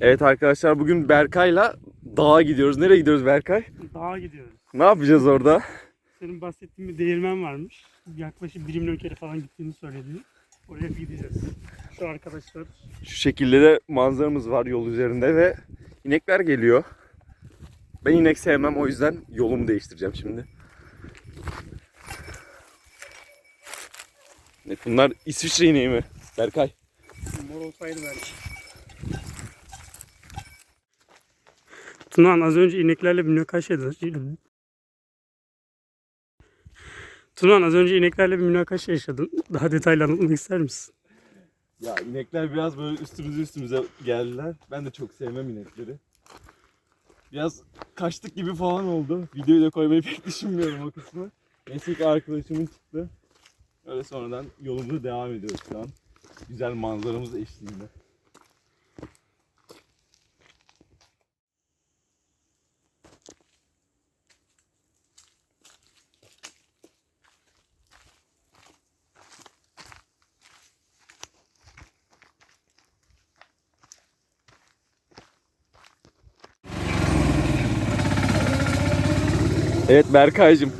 Evet arkadaşlar bugün Berkay'la dağa gidiyoruz. Nereye gidiyoruz Berkay? Dağa gidiyoruz. Ne yapacağız orada? Senin bahsettiğin bir değirmen varmış. Yaklaşık 1 milyon kere falan gittiğini söyledi. Oraya gideceğiz. Şu arkadaşlar Şu şekilde de manzaramız var yol üzerinde ve inekler geliyor. Ben inek sevmem o yüzden yolumu değiştireceğim şimdi. Evet, bunlar İsviçre ineği mi? Berkay. mor olsaydı belki. Tunan az önce ineklerle bir münakaşa yaşadın. Tunan az önce ineklerle bir münakaşa yaşadın. Daha detaylı anlatmak ister misin? Ya inekler biraz böyle üstümüze üstümüze geldiler. Ben de çok sevmem inekleri. Biraz kaçtık gibi falan oldu. Videoyu da koymayı pek düşünmüyorum o kısmı. Meslek arkadaşımın çıktı. Öyle sonradan yolumuza devam ediyoruz şu an. Güzel manzaramız eşliğinde. Evet Berkay'cığım.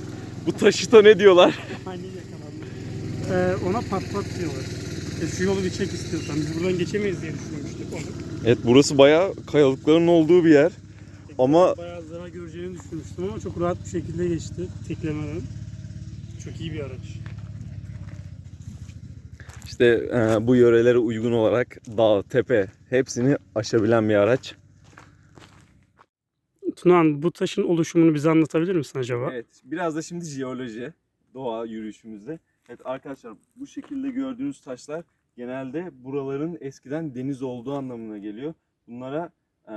Bu taşıta ne diyorlar? Yakalandı. Ee, ona pat pat diyorlar. E, şu yolu bir çek istiyorsan. Biz buradan geçemeyiz diye düşünmüştük onu. Evet burası bayağı kayalıkların olduğu bir yer. Ama- Bayağı zarar göreceğini düşünmüştüm ama çok rahat bir şekilde geçti teklemeden. Çok iyi bir araç. İşte e, bu yörelere uygun olarak dağ, tepe hepsini aşabilen bir araç. Tunan bu taşın oluşumunu bize anlatabilir misin acaba? Evet, biraz da şimdi jeoloji, doğa yürüyüşümüzde. Evet arkadaşlar bu şekilde gördüğünüz taşlar genelde buraların eskiden deniz olduğu anlamına geliyor. Bunlara e,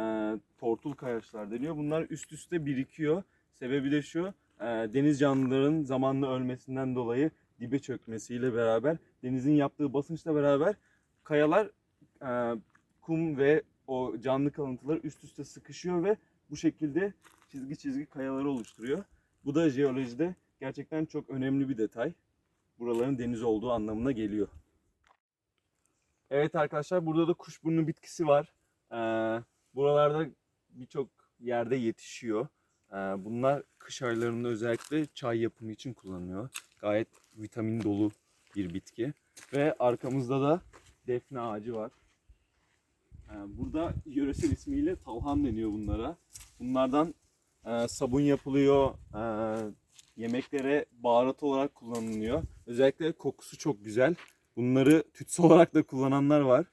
tortul kayaçlar deniyor. Bunlar üst üste birikiyor. Sebebi de şu, e, deniz canlıların zamanla ölmesinden dolayı dibe çökmesiyle beraber, denizin yaptığı basınçla beraber kayalar, e, kum ve o canlı kalıntılar üst üste sıkışıyor ve bu şekilde çizgi çizgi kayaları oluşturuyor. Bu da jeolojide gerçekten çok önemli bir detay. Buraların deniz olduğu anlamına geliyor. Evet arkadaşlar burada da kuşburnu bitkisi var. Ee, buralarda birçok yerde yetişiyor. Ee, bunlar kış aylarında özellikle çay yapımı için kullanılıyor. Gayet vitamin dolu bir bitki. Ve arkamızda da defne ağacı var. Ee, burada yöresel ismiyle talhan deniyor bunlara. Bunlardan e, sabun yapılıyor, e, yemeklere baharat olarak kullanılıyor. Özellikle kokusu çok güzel. Bunları tütsü olarak da kullananlar var.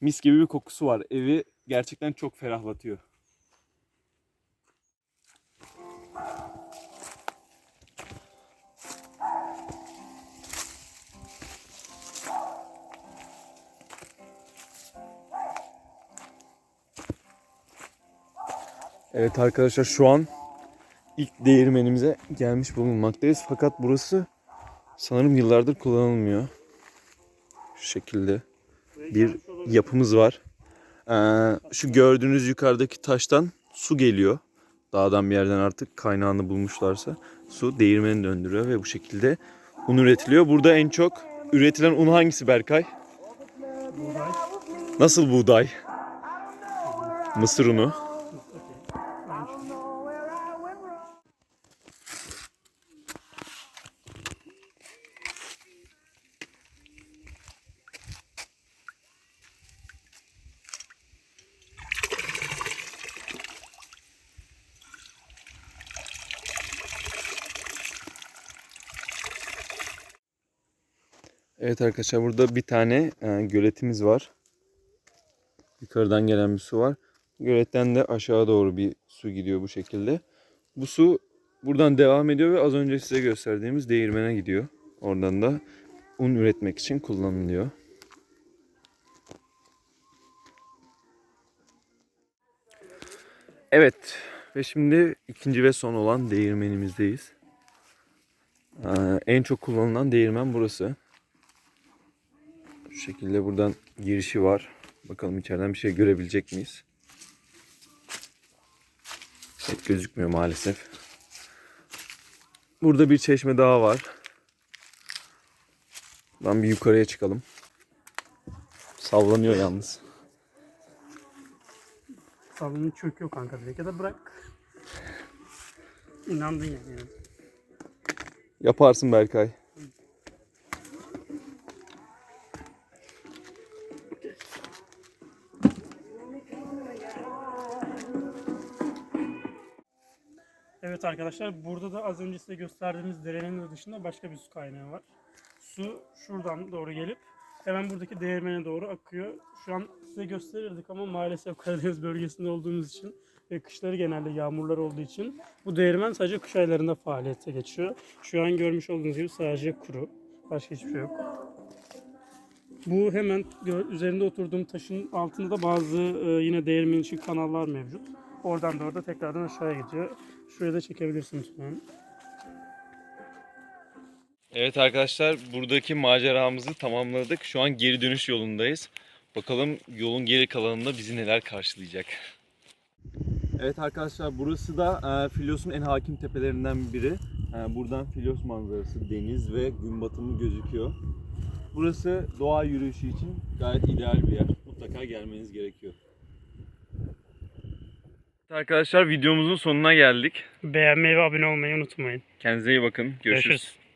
Mis gibi bir kokusu var. Evi gerçekten çok ferahlatıyor. Evet arkadaşlar şu an ilk değirmenimize gelmiş bulunmaktayız. Fakat burası sanırım yıllardır kullanılmıyor. Şu şekilde bir yapımız var. Ee, şu gördüğünüz yukarıdaki taştan su geliyor. Dağdan bir yerden artık kaynağını bulmuşlarsa su değirmeni döndürüyor ve bu şekilde un üretiliyor. Burada en çok üretilen un hangisi Berkay? Buğday. Nasıl buğday? Mısır unu. Evet arkadaşlar burada bir tane e, göletimiz var. Yukarıdan gelen bir su var. Göletten de aşağı doğru bir su gidiyor bu şekilde. Bu su buradan devam ediyor ve az önce size gösterdiğimiz değirmene gidiyor. Oradan da un üretmek için kullanılıyor. Evet ve şimdi ikinci ve son olan değirmenimizdeyiz. Ee, en çok kullanılan değirmen burası. Şu şekilde buradan girişi var. Bakalım içeriden bir şey görebilecek miyiz? Evet gözükmüyor maalesef. Burada bir çeşme daha var. Buradan bir yukarıya çıkalım. Sallanıyor yalnız. Salonu çöküyor kanka direkt ya da bırak. İnandın yani. Yaparsın Berkay. Evet arkadaşlar burada da az önce size gösterdiğimiz derenin de dışında başka bir su kaynağı var. Su şuradan doğru gelip hemen buradaki değirmene doğru akıyor. Şu an size gösterirdik ama maalesef Karadeniz bölgesinde olduğumuz için ve kışları genelde yağmurlar olduğu için bu değirmen sadece kış aylarında faaliyete geçiyor. Şu an görmüş olduğunuz gibi sadece kuru. Başka hiçbir şey yok. Bu hemen üzerinde oturduğum taşın altında da bazı e, yine değirmen için kanallar mevcut. Oradan da orada tekrardan aşağıya gidiyor. Şuraya da çekebilirsiniz. Evet arkadaşlar buradaki maceramızı tamamladık. Şu an geri dönüş yolundayız. Bakalım yolun geri kalanında bizi neler karşılayacak. Evet arkadaşlar burası da e, Filyos'un en hakim tepelerinden biri. E, buradan Filyos manzarası, deniz ve gün batımı gözüküyor. Burası doğa yürüyüşü için gayet ideal bir yer. Mutlaka gelmeniz gerekiyor. Arkadaşlar videomuzun sonuna geldik. Beğenmeyi ve abone olmayı unutmayın. Kendinize iyi bakın. Görüşürüz. Filan.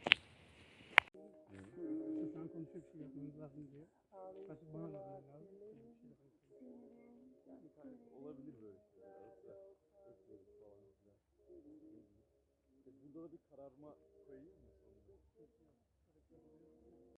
Burada da bir kararma koyayım mı?